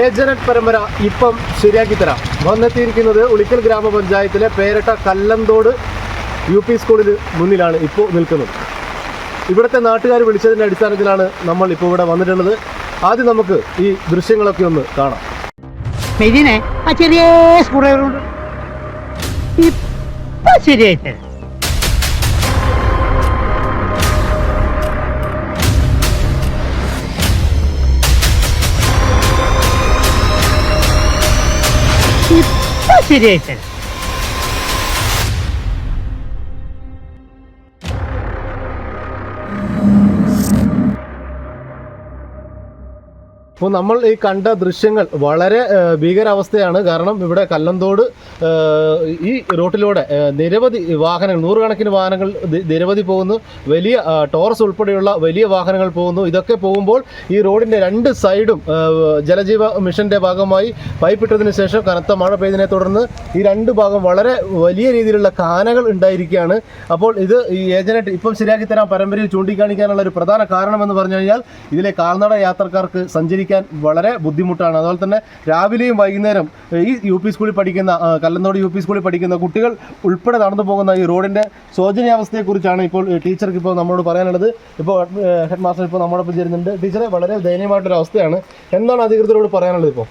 ഏജനറ്റ് പരമ്പര ഇപ്പം ശരിയാക്കി തരാം. വന്നെത്തിയിരിക്കുന്നത് ഉളിക്കൽ ഗ്രാമപഞ്ചായത്തിലെ പേരട്ട കല്ലന്തോട് യു പി സ്കൂളിന് മുന്നിലാണ് ഇപ്പോൾ നിൽക്കുന്നത്. ഇവിടുത്തെ നാട്ടുകാർ വിളിച്ചതിന്റെ അടിസ്ഥാനത്തിലാണ് നമ്മൾ ഇപ്പോൾ ഇവിടെ വന്നിട്ടുള്ളത്. ആദ്യം നമുക്ക് ഈ ദൃശ്യങ്ങളൊക്കെ ഒന്ന് കാണാം. ശരിയായിട്ട് ഇപ്പൊ ശരിയായിട്ട് അപ്പോൾ നമ്മൾ ഈ കണ്ട ദൃശ്യങ്ങൾ വളരെ ഭീകരാവസ്ഥയാണ്. കാരണം ഇവിടെ കല്ലന്തോട് ഈ റോട്ടിലൂടെ നിരവധി വാഹനങ്ങൾ നൂറുകണക്കിന് വാഹനങ്ങൾ നിരവധി പോകുന്നു. വലിയ ടോറസ് ഉൾപ്പെടെയുള്ള വലിയ വാഹനങ്ങൾ പോകുന്നു. ഇതൊക്കെ പോകുമ്പോൾ ഈ റോഡിന്റെ രണ്ട് സൈഡും ജലജീവ മിഷന്റെ ഭാഗമായി പൈപ്പ് ഇട്ടതിന് ശേഷം കനത്ത മഴ പെയ്തതിനെ തുടർന്ന് ഈ രണ്ട് ഭാഗം വളരെ വലിയ രീതിയിലുള്ള കാനകൾ ഉണ്ടായിരിക്കുകയാണ്. അപ്പോൾ ഇത് ഈ ഏജനായിട്ട് ഇപ്പം ശരിയാക്കി തരാൻ പരമ്പരയിൽ ചൂണ്ടിക്കാണിക്കാനുള്ള ഒരു പ്രധാന കാരണമെന്ന് പറഞ്ഞു കഴിഞ്ഞാൽ ഇതിലെ കാൽനട യാത്രക്കാർക്ക് സഞ്ചരിക്കാൻ വളരെ ബുദ്ധിമുട്ടാണ്. അതുപോലെ തന്നെ രാവിലെയും വൈകുന്നേരം ഈ യു പി സ്കൂളിൽ പഠിക്കുന്ന കല്ലന്തോട് യു പി സ്കൂളിൽ പഠിക്കുന്ന കുട്ടികൾ ഉൾപ്പെടെ നടന്നു പോകുന്ന ഈ റോഡിന്റെ ശോചനീയാവസ്ഥയെക്കുറിച്ചാണ് ഇപ്പോൾ ടീച്ചർക്ക് ഇപ്പോൾ നമ്മളോട് പറയാനുള്ളത്. ഇപ്പോൾ ഹെഡ് മാസ്റ്റർ ഇപ്പോൾ നമ്മോടൊപ്പം ചേരുന്നുണ്ട്. ടീച്ചറെ വളരെ ദയനീയമായിട്ടൊരു അവസ്ഥയാണ്. എന്താണ് അധികൃതരോട് പറയാനുള്ളത് ഇപ്പോൾ?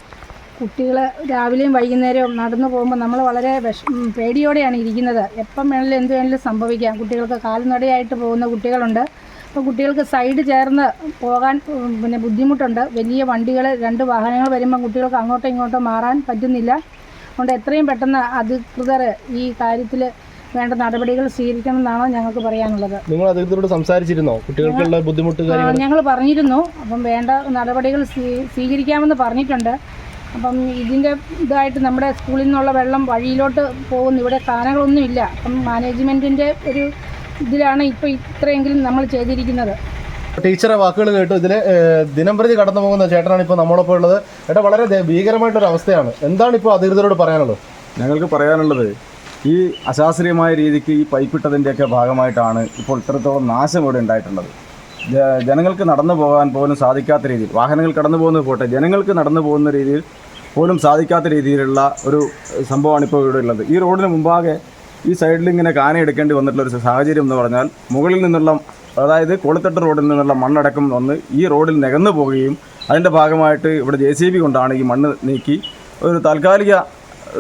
കുട്ടികളെ രാവിലെയും വൈകുന്നേരവും നടന്നു പോകുമ്പോൾ നമ്മൾ വളരെ വിഷ പേടിയോടെയാണ് ഇരിക്കുന്നത്. എപ്പം വേണമെങ്കിലും എന്ത് വേണമെങ്കിലും സംഭവിക്കാം. കുട്ടികൾക്ക് കാൽനടയായിട്ട് പോകുന്ന കുട്ടികളുണ്ട്. അപ്പോൾ കുട്ടികൾക്ക് സൈഡ് ചേർന്ന് പോകാൻ പിന്നെ ബുദ്ധിമുട്ടുണ്ട്. വലിയ വണ്ടികൾ രണ്ട് വാഹനങ്ങൾ വരുമ്പോൾ കുട്ടികൾക്ക് അങ്ങോട്ടോ ഇങ്ങോട്ടോ മാറാൻ പറ്റുന്നില്ല. അതുകൊണ്ട് എത്രയും പെട്ടെന്ന് അധികൃതർ ഈ കാര്യത്തിൽ വേണ്ട നടപടികൾ സ്വീകരിക്കണം എന്നാണ് ഞങ്ങൾക്ക് പറയാനുള്ളത്. നിങ്ങൾ അധികൃതരോട് സംസാരിച്ചിരുന്നോ? കുട്ടികൾക്കുള്ള ബുദ്ധിമുട്ട് ഞങ്ങൾ പറഞ്ഞിരുന്നു. അപ്പം വേണ്ട നടപടികൾ സ്വീകരിക്കാമെന്ന് പറഞ്ഞിട്ടുണ്ട്. അപ്പം ഇതിന്റെ ഇതായിട്ട് നമ്മുടെ സ്കൂളിൽ നിന്നുള്ള വെള്ളം വഴിയിലോട്ട് പോകുന്നു. ഇവിടെ കാനകളൊന്നുമില്ല അപ്പം മാനേജ്മെന്റിന്റെ ഒരു ഇതിലാണ് ഇപ്പോൾ ഇത്രയെങ്കിലും നമ്മൾ ചെയ്തിരിക്കുന്നത്. ടീച്ചറെ വാക്കുകൾ കേട്ടു. ഇതിൽ ദിനം പ്രതി കടന്നു പോകുന്ന ചേട്ടനാണ് ഇപ്പോൾ നമ്മളൊപ്പം ഉള്ളത്. ഏട്ടാ വളരെ ഭീകരമായിട്ടൊരു അവസ്ഥയാണ്. എന്താണ് ഇപ്പോൾ അധികൃതരോട് പറയാനുള്ളത്? ഞങ്ങൾക്ക് പറയാനുള്ളത് ഈ അശാസ്ത്രീയമായ രീതിക്ക് ഈ പൈപ്പിട്ടതിന്റെയൊക്കെ ഭാഗമായിട്ടാണ് ഇപ്പോൾ ഇത്രത്തോളം നാശം ഇവിടെ ഉണ്ടായിട്ടുള്ളത്. ജനങ്ങൾക്ക് നടന്നു പോകാൻ പോലും സാധിക്കാത്ത രീതിയിൽ വാഹനങ്ങൾ കടന്നു പോകുന്നത് പോട്ടെ ജനങ്ങൾക്ക് നടന്നു പോകുന്ന രീതിയിൽ പോലും സാധിക്കാത്ത രീതിയിലുള്ള ഒരു സംഭവമാണ് ഇപ്പോൾ ഇവിടെ ഉള്ളത്. ഈ റോഡിന് മുമ്പാകെ ഈ സൈഡിൽ ഇങ്ങനെ കാന എടുക്കേണ്ടി വന്നിട്ടുള്ള ഒരു സാഹചര്യം എന്ന് പറഞ്ഞാൽ മുകളിൽ നിന്നുള്ള അതായത് കൊളുത്തട്ട് റോഡിൽ നിന്നുള്ള മണ്ണടക്കം വന്ന് ഈ റോഡിൽ നികന്നു പോവുകയും അതിന്റെ ഭാഗമായിട്ട് ഇവിടെ ജെ സി ബി കൊണ്ടാണ് ഈ മണ്ണ് നീക്കി ഒരു താൽക്കാലിക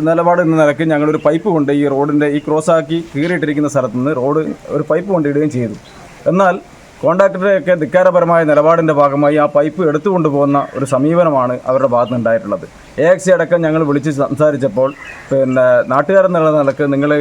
നിലപാട് എന്ന നിലയ്ക്ക് ഞങ്ങളൊരു പൈപ്പ് കൊണ്ട് ഈ റോഡിന്റെ ഈ ക്രോസാക്കി കീറിയിട്ടിരിക്കുന്ന സ്ഥലത്ത് നിന്ന് റോഡ് ഒരു പൈപ്പ് കൊണ്ടിടുകയും ചെയ്തു. എന്നാൽ കോൺട്രാക്ടറുടെയൊക്കെ ധിക്കാരപരമായ നിലപാടിന്റെ ഭാഗമായി ആ പൈപ്പ് എടുത്തുകൊണ്ട് പോകുന്ന ഒരു സമീപനമാണ് അവരുടെ ഭാഗത്ത് നിന്നുണ്ടായിട്ടുള്ളത്. എ എക്സി അടക്കം ഞങ്ങൾ വിളിച്ച് സംസാരിച്ചപ്പോൾ പിന്നെ നാട്ടുകാരെന്നുള്ള നിലയ്ക്ക് നിങ്ങൾ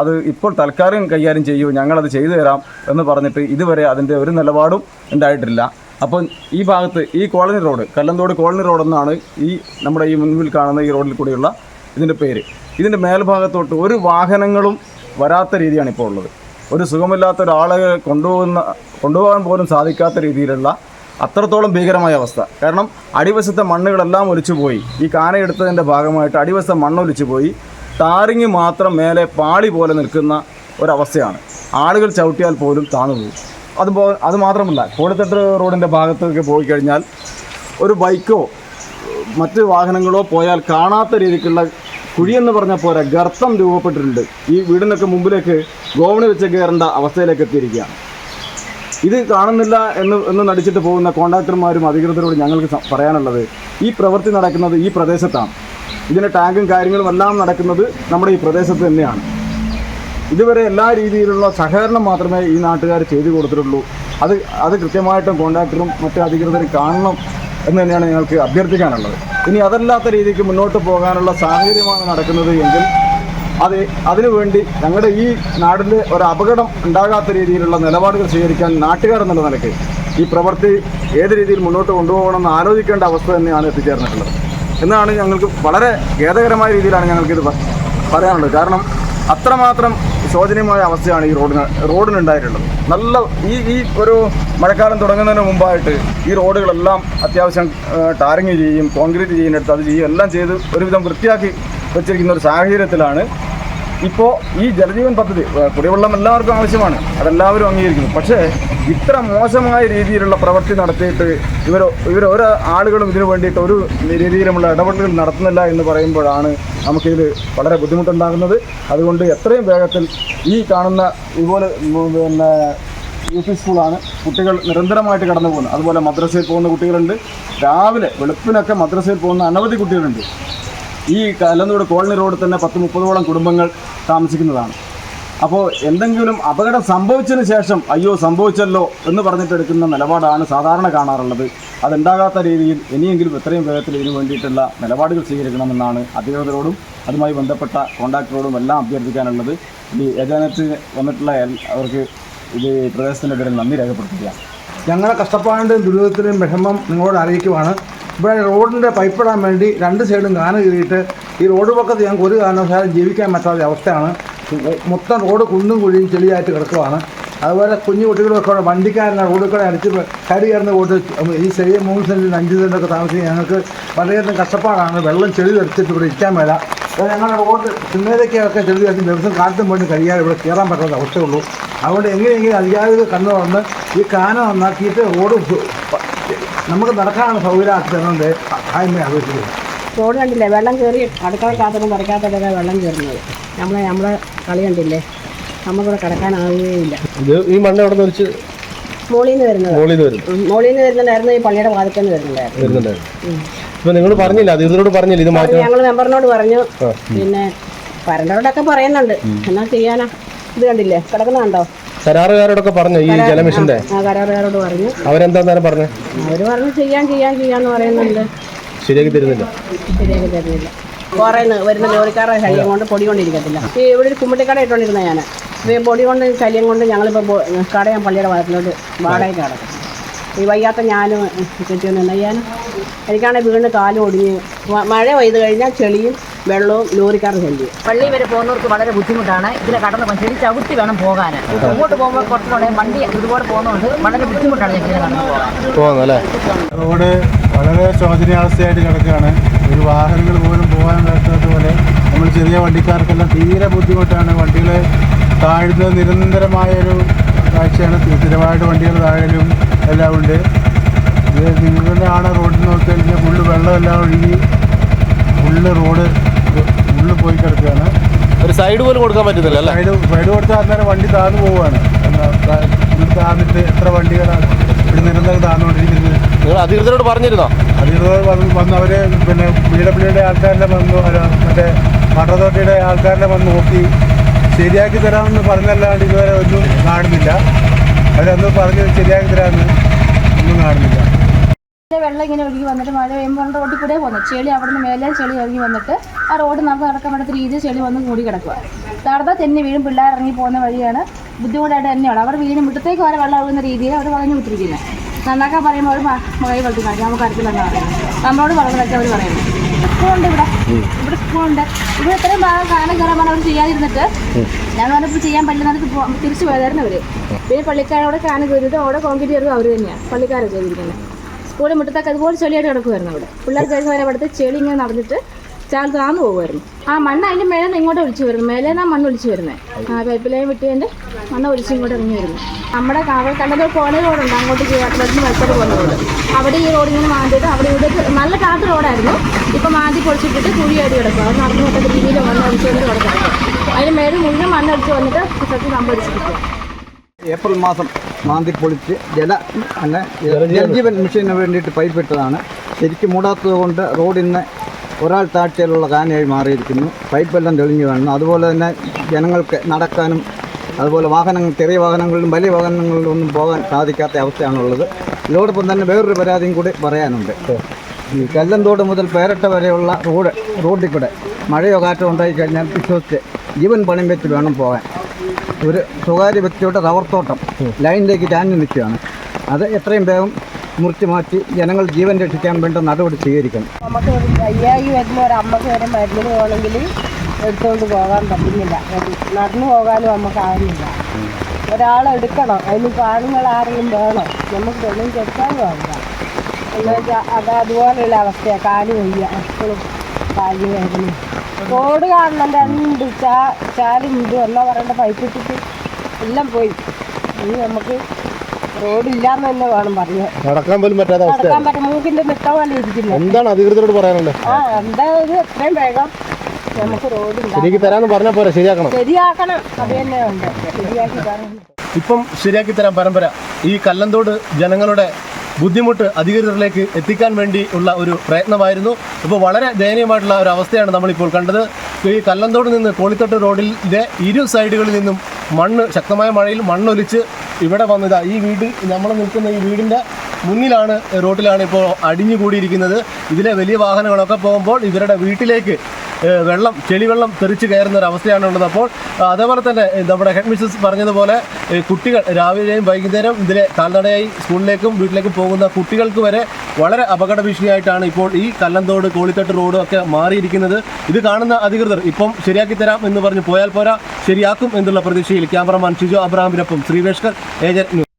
അത് ഇപ്പോൾ തൽക്കാലം കൈകാര്യം ചെയ്യൂ ഞങ്ങളത് ചെയ്തു തരാം എന്ന് പറഞ്ഞിട്ട് ഇതുവരെ അതിന്റെ ഒരു നിലപാടും ഉണ്ടായിട്ടില്ല. അപ്പോൾ ഈ ഭാഗത്ത് ഈ കോളനി റോഡ് കല്ലന്തോട് കോളനി റോഡെന്നാണ് ഈ നമ്മുടെ ഈ മുൻപിൽ കാണുന്ന ഈ റോഡിൽ കൂടിയുള്ള ഇതിന്റെ പേര്. ഇതിന്റെ മേൽഭാഗത്തോട്ട് ഒരു വാഹനങ്ങളും വരാത്ത രീതിയാണ് ഇപ്പോൾ ഉള്ളത്. ഒരു സുഖമില്ലാത്ത ഒരാളെ കൊണ്ടുപോകുന്ന കൊണ്ടുപോകാൻ പോലും സാധിക്കാത്ത രീതിയിലുള്ള അത്രത്തോളം ഭീകരമായ അവസ്ഥ. കാരണം അടിവശത്തെ മണ്ണുകളെല്ലാം ഒലിച്ചു പോയി ഈ കാനയെടുത്തതിന്റെ ഭാഗമായിട്ട് അടിവശത്തെ മണ്ണൊലിച്ചു പോയി ടാറിങ് മാത്രം മേലെ പാളി പോലെ നിൽക്കുന്ന ഒരവസ്ഥയാണ്. ആളുകൾ ചവിട്ടിയാൽ പോലും താണു പോകും. അതുപോ അത് മാത്രമല്ല കോടിത്തട്ട് റോഡിന്റെ ഭാഗത്തൊക്കെ പോയി കഴിഞ്ഞാൽ ഒരു ബൈക്കോ മറ്റ് വാഹനങ്ങളോ പോയാൽ കാണാത്ത രീതിക്കുള്ള കുഴിയെന്ന് പറഞ്ഞാൽ പോരാ ഗർത്തം രൂപപ്പെട്ടിട്ടുണ്ട്. ഈ വീടിനൊക്കെ മുമ്പിലേക്ക് ഗോവണി വെച്ച് കയറേണ്ട അവസ്ഥയിലേക്ക് എത്തിയിരിക്കുകയാണ്. ഇത് കാണുന്നില്ല എന്ന് എന്ന് നടിച്ചിട്ട് പോകുന്ന കോൺട്രാക്ടർമാരും അധികൃതരോട് ഞങ്ങൾക്ക് പറയാനുള്ളത് ഈ പ്രവൃത്തി നടക്കുന്നത് ഈ പ്രദേശത്താണ്. ഇതിന്റെ ടാങ്കും കാര്യങ്ങളും എല്ലാം നടക്കുന്നത് നമ്മുടെ ഈ പ്രദേശത്ത് തന്നെയാണ്. ഇതുവരെ എല്ലാ രീതിയിലുള്ള സഹകരണം മാത്രമേ ഈ നാട്ടുകാർ ചെയ്തു കൊടുത്തിട്ടുള്ളൂ. അത് അത് കൃത്യമായിട്ടും കോൺട്രാക്ടറും മറ്റു അധികൃതരും കാണണം എന്ന് തന്നെയാണ് ഞങ്ങൾക്ക് അഭ്യർത്ഥിക്കാനുള്ളത്. ഇനി അതല്ലാത്ത രീതിക്ക് മുന്നോട്ട് പോകാനുള്ള സാഹചര്യമാണ് നടക്കുന്നത് എങ്കിൽ അത് അതിനുവേണ്ടി ഞങ്ങളുടെ ഈ നാടിന്റെ ഒരു അപകടം ഉണ്ടാകാത്ത രീതിയിലുള്ള നിലപാടുകൾ സ്വീകരിക്കാൻ നാട്ടുകാർ എന്നുള്ള നിലയ്ക്ക് ഈ പ്രവൃത്തി ഏത് രീതിയിൽ മുന്നോട്ട് കൊണ്ടുപോകണമെന്ന് ആലോചിക്കേണ്ട അവസ്ഥ തന്നെയാണ് എത്തിച്ചേർന്നിട്ടുള്ളത്. എന്നാണ് ഞങ്ങൾക്ക് വളരെ ഖേദകരമായ രീതിയിലാണ് ഞങ്ങൾക്കിത് പറയാനുള്ളത്. കാരണം അത്രമാത്രം ശോചനീയമായ അവസ്ഥയാണ് ഈ റോഡിന് റോഡിനുണ്ടായിട്ടുള്ളത്. നല്ല ഈ ഈ ഒരു മഴക്കാലം തുടങ്ങുന്നതിന് മുമ്പായിട്ട് ഈ റോഡുകളെല്ലാം അത്യാവശ്യം ടാറിങ് ചെയ്യും കോൺക്രീറ്റ് ചെയ്യുന്നിടത്ത് അത് ചെയ്യും എല്ലാം ചെയ്ത് ഒരുവിധം വൃത്തിയാക്കി വെച്ചിരിക്കുന്ന ഒരു സാഹചര്യത്തിലാണ് ഇപ്പോൾ ഈ ജലജീവൻ പദ്ധതി കുടിവെള്ളം എല്ലാവർക്കും ആവശ്യമാണ്. അതെല്ലാവരും അംഗീകരിക്കുന്നു. പക്ഷേ ഇത്ര മോശമായ രീതിയിലുള്ള പ്രവൃത്തി നടത്തിയിട്ട് ഇവർ ഇവർ ഓരോ ആളുകളും ഇതിനു വേണ്ടിയിട്ട് ഒരു രീതിയിലുമുള്ള ഇടപെടലുകൾ നടത്തുന്നില്ല എന്ന് പറയുമ്പോഴാണ് നമുക്കിത് വളരെ ബുദ്ധിമുട്ടുണ്ടാകുന്നത്. അതുകൊണ്ട് എത്രയും വേഗത്തിൽ ഈ കാണുന്ന ഇതുപോലെ പിന്നെ യു പി സ്കൂളാണ് കുട്ടികൾ നിരന്തരമായിട്ട് കടന്നു പോകുന്നത്. അതുപോലെ മദ്രസയിൽ പോകുന്ന കുട്ടികളുണ്ട്. രാവിലെ വെളുപ്പിനൊക്കെ മദ്രസയിൽ പോകുന്ന അനവധി കുട്ടികളുണ്ട്. ഈ കലന്നൂട് കോളനി റോഡ് തന്നെ പത്ത് മുപ്പതോളം കുടുംബങ്ങൾ താമസിക്കുന്നതാണ്. അപ്പോൾ എന്തെങ്കിലും അപകടം സംഭവിച്ചതിന് ശേഷം അയ്യോ സംഭവിച്ചല്ലോ എന്ന് പറഞ്ഞിട്ട് എടുക്കുന്ന നിലപാടാണ് സാധാരണ കാണാറുള്ളത്. അതുണ്ടാകാത്ത രീതിയിൽ ഇനിയെങ്കിലും എത്രയും വേഗത്തിൽ ഇതിനു വേണ്ടിയിട്ടുള്ള നിലപാടുകൾ സ്വീകരിക്കണമെന്നാണ് അധികൃതരോടും അതുമായി ബന്ധപ്പെട്ട കോൺട്രാക്ടറോടും എല്ലാം അഭ്യർത്ഥിക്കാനുള്ളത്. ഈ ഏജനത്തിന് വന്നിട്ടുള്ള അവർക്ക് ഇത് പ്രദേശത്തിന്റെ പേരിൽ നന്ദി രേഖപ്പെടുത്തുകയാണ്. ഞങ്ങളുടെ കഷ്ടപ്പാടിന്റെയും ദുരിതത്തിന്റെയും വിഷമം നിങ്ങളോട് അറിയിക്കുവാണ്. ഇവിടെ റോഡിന്റെ പൈപ്പിടാൻ വേണ്ടി രണ്ട് സൈഡും കാന കീറിയിട്ട് ഈ റോഡ് പക്കത്ത് ഞങ്ങൾക്ക് ഒരു കാരണവശാലും ജീവിക്കാൻ പറ്റാത്ത അവസ്ഥയാണ്. മൊത്തം റോഡ് കുന്നും കുഴിയും ചെളിയായിട്ട് കിടക്കുവാണ്. അതുപോലെ കുഞ്ഞു കുട്ടികളൊക്കെ അവിടെ വണ്ടിക്കാരനെ റോഡിൽ കൂടെ അടിച്ച് കയറി കയറുന്ന കൂട്ട് ഈ ചെറിയ മൂന്ന് സെന്റിൽ അഞ്ച് സെന്റൊക്കെ താമസിക്കുക ഞങ്ങൾക്ക് വളരെയധികം കഷ്ടപ്പാടാണ്. വെള്ളം ചെളി തെറിച്ചിട്ട് ഇവിടെ ഇരിക്കാൻ മേല. ഞങ്ങളുടെ റോഡ് സിന്നേരൊക്കെയൊക്കെ ചെളി തെറിച്ച് ദിവസം കാലത്തും വേണ്ടി കഴിയാതെ ഇവിടെ കയറാൻ പറ്റാത്ത അവസ്ഥയുള്ളൂ അതുകൊണ്ട് എങ്ങനെയെങ്കിലും അധികാരികൾ കണ്ണു തുറന്ന് ഈ കാന നന്നാക്കിയിട്ട് റോഡ് നമുക്ക് നടക്കാനുള്ള സൗകര്യമാക്കി തരുന്നുണ്ട് അപേക്ഷിക്കുന്നത് റോഡ് കണ്ടില്ലേ? വെള്ളം കയറി അടുക്കളക്കകത്തൊന്നും കിടക്കാത്തതൊക്കെ വെള്ളം കയറുന്നത് നമ്മളെ നമ്മളെ കളി കണ്ടില്ലേ? നമുക്കിവിടെ കിടക്കാനാവുകയില്ല ഇത് ഈ മണ്ണ് അവിടെ നിന്ന് മോളിന്ന് മോളിൽ നിന്ന് വരുന്നത്. മോളിന്ന് നിന്ന് വരുന്നു മോളിൽ നിന്ന് വരുന്നുണ്ടായിരുന്നു ഈ പള്ളിയുടെ വാതിക്കൽ നിന്ന് വരുന്നുണ്ടായിരുന്നു. വരുന്നുണ്ടായിരുന്നു. ഇപ്പൊ നിങ്ങൾ പറഞ്ഞില്ല അധികൃതരോട് പറഞ്ഞില്ല ഇത് മാറ്റം ഞങ്ങൾ മെമ്പറിനോട് പറഞ്ഞു. പിന്നെ വരണ്ടവരോടൊക്കെ പറയുന്നുണ്ട്. എന്നാ ചെയ്യാനാ? ഇത് കണ്ടില്ലേ? കിടക്കുന്ന കണ്ടോ? കരാറുകാരോടൊക്കെ പറഞ്ഞു ഈ ജലമിഷന്റെ? ആ കരാറുകാരോട് പറഞ്ഞു. അവരെന്താ നേരം പറഞ്ഞു. അവർ പറഞ്ഞു ചെയ്യാൻ ചെയ്യാൻ ചെയ്യാന്ന് പറയുന്നുണ്ട്. ശരിയാക്കി തരുന്നില്ല. ശരിയാക്കി തരുന്നില്ല. കുറേന്ന് വരുന്ന ജോലിക്കാരുടെ ശല്യം കൊണ്ട് പൊടി കൊണ്ടിരിക്കത്തില്ല. ഈ ഇവിടെ ഒരു കുമ്മിട്ടിക്കട ഇട്ടുകൊണ്ടിരുന്ന ഞാൻ ഈ പൊടി കൊണ്ട് ശല്യം കൊണ്ട് ഞങ്ങളിപ്പോൾ കട ഞാൻ പള്ളിയുടെ ഭാഗത്തിലോട്ട് വാടകയ്ക്ക് കിടക്കും. ഈ വയ്യാത്ത ഞാനും കെട്ടി നിന്ന് ഞാൻ എനിക്കാണെങ്കിൽ വീണ് കാലും ഒടിഞ്ഞ് മഴ പെയ്ത് കഴിഞ്ഞാൽ ചെളിയും വെള്ളവും ലോറിക്കാരുടെ ശല്യം പള്ളി വരെ പോകുന്നവർക്ക് വളരെ ബുദ്ധിമുട്ടാണ്. ഇതിലെ കടന്ന് ശരി ചവിട്ടി വേണം പോകാൻ അങ്ങോട്ട് പോകുമ്പോൾ കുറച്ചുകൂടെ വണ്ടി ഇതുപോലെ പോകുന്നതുകൊണ്ട് വളരെ ബുദ്ധിമുട്ടാണ് ഞങ്ങൾക്ക് കടന്നു പോകാൻ. റോഡ് വളരെ ശോചനീയാവസ്ഥയായിട്ട് കിടക്കുകയാണ്. ഒരു വാഹനങ്ങൾ പോലും പോകാൻ പറ്റാത്തതുപോലെ നമ്മൾ ചെറിയ വണ്ടിക്കാർക്കെല്ലാം തീരെ ബുദ്ധിമുട്ടാണ്. വണ്ടികൾ താഴ്ന്ന നിരന്തരമായ ഒരു കാഴ്ചയാണ്. സ്ഥിരമായിട്ട് വണ്ടികൾ താഴലും എല്ലാം ഉണ്ട്. ഇത് നിങ്ങളുടെയാണ് റോഡിൽ നോക്കിയാൽ ഫുള്ള് വെള്ളമെല്ലാം ഒഴുകി ഫുള്ള് റോഡ് ഫുള്ള് പോയി കിടക്കുകയാണ്. ഒരു സൈഡ് പോലും കൊടുക്കാൻ പറ്റുന്നില്ല അല്ലേ? സൈഡ് സൈഡ് കൊടുത്താൽ അന്നേരം വണ്ടി താഴ്ന്നു പോവുകയാണ്. താഴ്ന്നിട്ട് എത്ര വണ്ടികളാണ് ഇവിടെ നിരന്തരം താഴ്ന്നുകൊണ്ടിരിക്കുന്നത് നിങ്ങൾ അധികൃതരോട് പറഞ്ഞിരുന്നോ? അധികൃതർ വന്ന് വന്ന് അവർ പിന്നെ ബി ഡബ്ല്യുടെ ആൾക്കാരെല്ലാം വന്നു മറ്റേ വാട്ടർ അതോറിറ്റിയുടെ ആൾക്കാരെല്ലാം വന്ന് നോക്കി. ശരിയാക്കി തരാമെന്ന് പറഞ്ഞല്ലാണ്ട് ഇതുവരെ ഒന്നും കാണുന്നില്ല അവരന്ന് പറഞ്ഞ് ശരിയാക്കി തരാമെന്ന് ഒന്നും കാണുന്നില്ല വെള്ളം ഇങ്ങനെ ഒഴുകി വന്നിട്ട് മഴ പെയ്യുമ്പോൾ റോഡിൽ കൂടെ പോകുന്നത് ചെളി അവിടെ നിന്ന് മേലെ ചെളി ഇറങ്ങി വന്നിട്ട് ആ റോഡ് നമുക്ക് നടക്കാൻ പറ്റാത്ത രീതിയിൽ ചെളി വന്ന് കൂടി കിടക്കുക നടന്നാൽ തെന്നി വീഴും പിള്ളേർ ഇറങ്ങി പോകുന്ന വഴിയാണ് ബുദ്ധിമുട്ടായിട്ട് തന്നെയാണ്. അവർ വീണ് മുറ്റത്തേക്ക് വരെ വെള്ളം ഒഴുകുന്ന രീതിയിൽ അവർ പറഞ്ഞു വിട്ടിരിക്കുന്നത് നന്നാക്കാൻ പറയുമ്പോൾ അവർ മഴ വെട്ടി കാണിക്കും. നമുക്ക് അറിയത്തില്ലെന്ന് പറയുന്നത് നമ്മളോട് പറഞ്ഞതൊക്കെ അവർ പറയുന്നത് സ്കൂളുണ്ട് ഇവിടെ. ഇവിടെ സ്കൂളുണ്ട് ഇവിടെ ഇത്രയും ഭാഗം കാണാൻ കയറാൻ അവർ ചെയ്യാതിരുന്നിട്ട് ഞാൻ പറഞ്ഞപ്പോൾ ചെയ്യാൻ പറ്റില്ല തിരിച്ചു പോയതായിരുന്നു അവർ പിന്നെ പള്ളിക്കാരോടെ കാണാൻ കയറിയിട്ട് അവിടെ കോൺക്രീറ്റ് ചെയ്തത് അവർ തന്നെയാണ് പള്ളിക്കാരെ ചെയ്തിരിക്കുന്നത് സ്കൂളിൽ മുട്ടത്തൊക്കെ അതുപോലെ ചെളിയായിട്ട് കിടക്കുമായിരുന്നു അവിടെ. പിള്ളേർ കഴിഞ്ഞ വരെ അവിടുത്തെ ചെളി ഇങ്ങനെ നടന്നിട്ട് ചാൽ താന്നു പോകുമായിരുന്നു ആ മണ്ണ് അതിന്റെ മേലെ നിന്ന് ഇങ്ങോട്ട് ഒഴിച്ചു വരുന്നു. മേലെ നിന്നാണ് മണ്ണ് ഒഴിച്ചു വരുന്നത് ആ പൈപ്പ് ലൈൻ വിട്ടതിന്റെ മണ്ണ് ഒഴിച്ച് ഇങ്ങോട്ട് ഇറങ്ങി വരുന്നു. നമ്മുടെ അവിടെ കണ്ടത് പോണ റോഡുണ്ട്. അങ്ങോട്ട് വെച്ച് മത്സരം പോകുന്ന റോഡ്. അവിടെ ഈ റോഡ് ഇങ്ങനെ മാന്തിയിട്ട് അവിടെ ഇവിടെ നല്ല കാട്ട് റോഡായിരുന്നു. ഇപ്പം മാന്തി പൊളിച്ചിട്ടിട്ട് കുഴിയായിട്ട് കിടക്കും. അത് നടന്നു പോകാത്ത രീതിയിൽ മണ്ണ് ഒലിച്ചു കൊണ്ട് കിടക്കും. അതിന് മേലെ മുഴുവൻ മണ്ണ് ഒഴിച്ച് വന്നിട്ട് സത്യം സംഭവിച്ചിരിക്കും ഏപ്രിൽ മാസം മാന്തി പൊളിച്ച് ജല അങ്ങനെ ജലജീവൻ. മിഷന് വേണ്ടിയിട്ട് പൈപ്പ് ഇട്ടതാണ്. ശരിക്കും മൂടാത്തത് കൊണ്ട് റോഡിന്ന് ഒരാൾ താഴ്ചയിലുള്ള കാനയായി മാറിയിരിക്കുന്നു. പൈപ്പെല്ലാം തെളിഞ്ഞു കാണുന്നു. അതുപോലെ തന്നെ ജനങ്ങൾക്ക് നടക്കാനും അതുപോലെ വാഹനങ്ങൾ ചെറിയ വാഹനങ്ങളിലും വലിയ വാഹനങ്ങളിലും ഒന്നും പോകാൻ സാധിക്കാത്ത അവസ്ഥയാണുള്ളത്. ഇതോടൊപ്പം തന്നെ വേറൊരു പരാതിയും കൂടി പറയാനുണ്ട്. ഈ കല്ലന്തോട് മുതൽ പേരട്ട വരെയുള്ള റോഡ് റോഡിൽ കൂടെ മഴയോ കാറ്റോ ഉണ്ടായിക്കഴിഞ്ഞാൽ വിശ്വസിച്ച് ജീവൻ പണിയും വെച്ച് വേണം പോകാൻ. ഒരു സ്വകാര്യ വ്യക്തിയുടെ റബ്ബർ തോട്ടം ലൈനിലേക്ക് ചാഞ്ഞു നിൽക്കുകയാണ്. അത് എത്രയും വേഗം മുറിച്ച് മാറ്റി ജനങ്ങൾ ജീവൻ രക്ഷിക്കാൻ വേണ്ട നടപടി സ്വീകരിക്കണം. നമുക്ക് ഒരു വയ്യായി വരുന്ന ഒരു അമ്മയ്ക്ക് വരെ മരുന്നിന് പോകണമെങ്കിൽ എടുത്തുകൊണ്ട് പോകാൻ പറ്റുന്നില്ല. നടന്നു പോകാനും നമുക്ക് ആവുന്നില്ല. ഒരാളെ എടുക്കണം. അതിനിപ്പോൾ ആണുങ്ങൾ ആരെങ്കിലും വേണം? നമുക്ക് വെള്ളം ചെറുക്കാനും ആവില്ല എന്ന് വെച്ചാൽ അത് അതുപോലെയുള്ള അവസ്ഥയാണ് കാൽ വയ്യ. എപ്പോഴും കാൽ വേദന റോഡ് കാണണം രണ്ട് ചാ ചാലും ഇതും എന്നാ പറയണ്ട പൈപ്പ് ഇട്ടിട്ട് എല്ലാം പോയി. ഇനി നമുക്ക് റോഡില്ലാന്ന് തന്നെ വേണം പറയാൻ. നടക്കാൻ പോലും പറ്റാത്ത നടക്കാൻ അവസ്ഥയാണ് പറ്റും. മൂക്കിന്റെ പോലെ ഇരിക്കുന്നത് എന്താണ് അധികൃതരോട് പറയാനുള്ളത് ആ എന്തായാലും എത്രയും വേഗം നമുക്ക് റോഡ് ശരിക്ക് തരാന്ന് പറഞ്ഞാൽ പോരാ ശരിയാക്കണം. ശരിയാക്കണം. അത് തന്നെ ഉണ്ട് ശരിയാക്കി തരണം ഇപ്പം ശരിയാക്കി തരാം പരമ്പര. ഈ കല്ലന്തോട് ജനങ്ങളുടെ ബുദ്ധിമുട്ട് അധികൃതരിലേക്ക് എത്തിക്കാൻ വേണ്ടി ഉള്ള ഒരു പ്രയത്നമായിരുന്നു. ഇപ്പോൾ വളരെ ദയനീയമായിട്ടുള്ള ഒരു അവസ്ഥയാണ് നമ്മളിപ്പോൾ കണ്ടത്. ഈ കല്ലന്തോട് നിന്ന് കോളിത്തട്ട് റോഡിലെ ഇരു സൈഡുകളിൽ നിന്നും മണ്ണ് ശക്തമായ മഴയിൽ മണ്ണൊലിച്ച് ഇവിടെ വന്നതാ. ഈ വീട് നമ്മൾ നിൽക്കുന്ന ഈ വീടിന്റെ മുന്നിലാണ് റോട്ടിലാണ് ഇപ്പോൾ അടിഞ്ഞു കൂടിയിരിക്കുന്നത് ഇതിലെ വലിയ വാഹനങ്ങളൊക്കെ പോകുമ്പോൾ ഇവരുടെ വീട്ടിലേക്ക് വെള്ളം ചെളിവെള്ളം തെറിച്ച് കയറുന്ന ഒരു അവസ്ഥയാണ് ഉള്ളത് അപ്പോൾ അതേപോലെ തന്നെ നമ്മുടെ ഹെഡ് മിസ്സസ് പറഞ്ഞതുപോലെ കുട്ടികൾ രാവിലെയും വൈകുന്നേരം ഇതിലെ കാൽനടയായി സ്കൂളിലേക്കും വീട്ടിലേക്കും പോകുന്ന കുട്ടികൾക്ക് വരെ വളരെ അപകട ഭീഷണിയായിട്ടാണ് ഇപ്പോൾ ഈ കല്ലന്തോട് കോളിത്തട്ട് റോഡും ഒക്കെ മാറിയിരിക്കുന്നത്. ഇത് കാണുന്ന അധികൃതർ ഇപ്പം ശരിയാക്കി തരാം എന്ന് പറഞ്ഞ് പോയാൽ പോരാ ശരിയാക്കും എന്നുള്ള പ്രതീക്ഷയിൽ ക്യാമറമാൻ ഷിജോ അബ്രഹാമിനൊപ്പം ശ്രീവേഷ്കർ ഏജന്റ്